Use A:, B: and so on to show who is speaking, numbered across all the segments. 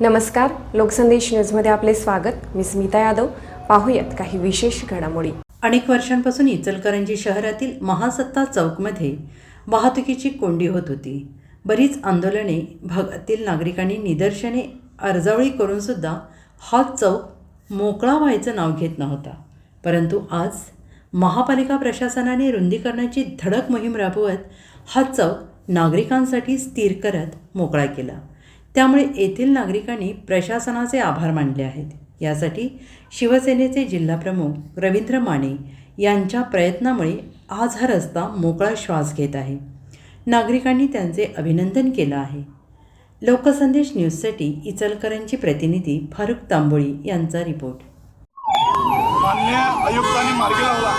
A: नमस्कार लोकसंदेश न्यूजमध्ये आपले स्वागत. मी स्मिता यादव. पाहूयात काही विशेष घडामोडी.
B: अनेक वर्षांपासून इचलकरंजी शहरातील महासत्ता चौकमध्ये वाहतुकीची कोंडी होत होती. बरीच आंदोलने भागातील नागरिकांनी निदर्शने अर्जावळी करूनसुद्धा हा चौक मोकळा व्हायचं नाव घेत नव्हता. परंतु आज महापालिका प्रशासनाने रुंदीकरणाची धडक मोहीम राबवत हा चौक नागरिकांसाठी स्थिर करत मोकळा केला. त्यामुळे येथील नागरिकांनी प्रशासनाचे आभार मानले आहेत. यासाठी शिवसेनेचे जिल्हाप्रमुख रवींद्र माने यांच्या प्रयत्नामुळे आज हा रस्ता मोकळा श्वास घेत आहे. नागरिकांनी त्यांचे अभिनंदन केलं आहे. लोकसंदेश न्यूजसाठी इचलकरांची प्रतिनिधी फारुख तांबोळी यांचा रिपोर्ट.
C: मान्य आयुक्तांनी मार्गी लावला.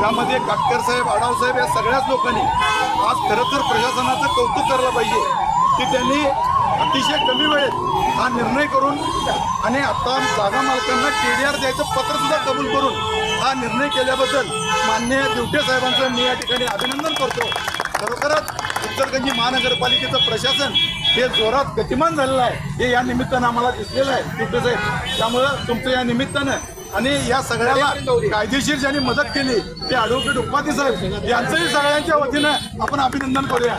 C: त्यामध्ये काटकर साहेब आढाव साहेब या सगळ्याच लोकांनी आज खरं तर प्रशासनाचं कौतुक करायला पाहिजे. की त्यांनी अतिशय कमी वेळेत हा निर्णय करून आणि आता जागा मालकांना के डी आर द्यायचं पत्र सुद्धा कबूल करून हा निर्णय केल्याबद्दल मान्य दिवटे साहेबांचं मी या ठिकाणी अभिनंदन करतो. खरोखरच इचलकरंजी महानगरपालिकेचं प्रशासन हे जोरात गतिमान झालेलं आहे. हे या निमित्तानं आम्हाला दिसलेलं आहे दिवटे साहेब. त्यामुळं तुमचं या निमित्तानं आणि या सगळ्याला कायदेशीर ज्यांनी मदत केली ते ॲडव्होकेट उपाध्ये साहेब यांचंही सगळ्यांच्या वतीनं आपण अभिनंदन करूया.